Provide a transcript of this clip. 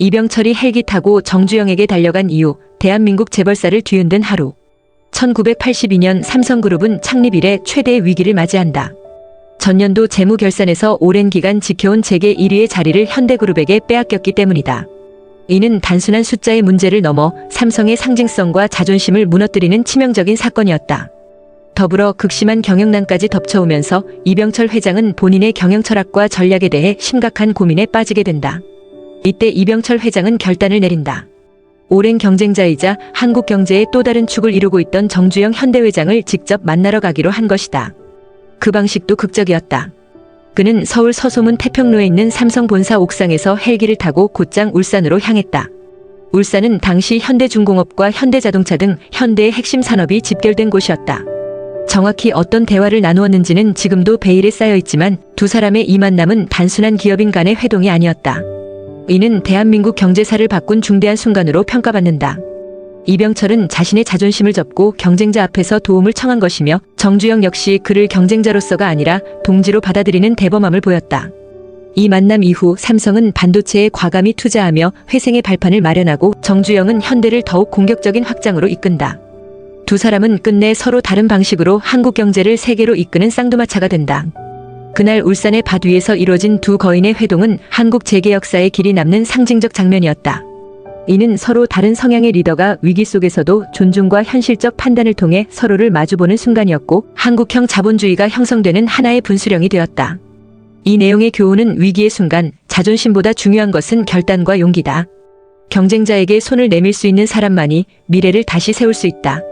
이병철이 헬기 타고 정주영에게 달려간 이후 대한민국 재벌사를 뒤흔든 하루. 1982년 삼성그룹은 창립 이래 최대의 위기를 맞이한다. 전년도 재무 결산에서 오랜 기간 지켜온 재계 1위의 자리를 현대그룹에게 빼앗겼기 때문이다. 이는 단순한 숫자의 문제를 넘어 삼성의 상징성과 자존심을 무너뜨리는 치명적인 사건이었다. 더불어 극심한 경영난까지 덮쳐오면서 이병철 회장은 본인의 경영 철학과 전략에 대해 심각한 고민에 빠지게 된다. 이때 이병철 회장은 결단을 내린다. 오랜 경쟁자이자 한국 경제의 또 다른 축을 이루고 있던 정주영 현대 회장을 직접 만나러 가기로 한 것이다. 그 방식도 극적이었다. 그는 서울 서소문 태평로에 있는 삼성 본사 옥상에서 헬기를 타고 곧장 울산으로 향했다. 울산은 당시 현대중공업과 현대자동차 등 현대의 핵심 산업이 집결된 곳이었다. 정확히 어떤 대화를 나누었는지는 지금도 베일에 쌓여 있지만 두 사람의 이 만남은 단순한 기업인 간의 회동이 아니었다. 이는 대한민국 경제사를 바꾼 중대한 순간으로 평가받는다. 이병철은 자신의 자존심을 접고 경쟁자 앞에서 도움을 청한 것이며 정주영 역시 그를 경쟁자로서가 아니라 동지로 받아들이는 대범함을 보였다. 이 만남 이후 삼성은 반도체에 과감히 투자하며 회생의 발판을 마련하고 정주영은 현대를 더욱 공격적인 확장으로 이끈다. 두 사람은 끝내 서로 다른 방식으로 한국 경제를 세계로 이끄는 쌍두마차가 된다. 그날 울산의 밭 위에서 이뤄진 두 거인의 회동은 한국 재계 역사에 길이 남는 상징적 장면이었다. 이는 서로 다른 성향의 리더가 위기 속에서도 존중과 현실적 판단을 통해 서로를 마주보는 순간이었고 한국형 자본주의가 형성되는 하나의 분수령이 되었다. 이 내용의 교훈은 위기의 순간 자존심보다 중요한 것은 결단과 용기다. 경쟁자에게 손을 내밀 수 있는 사람만이 미래를 다시 세울 수 있다.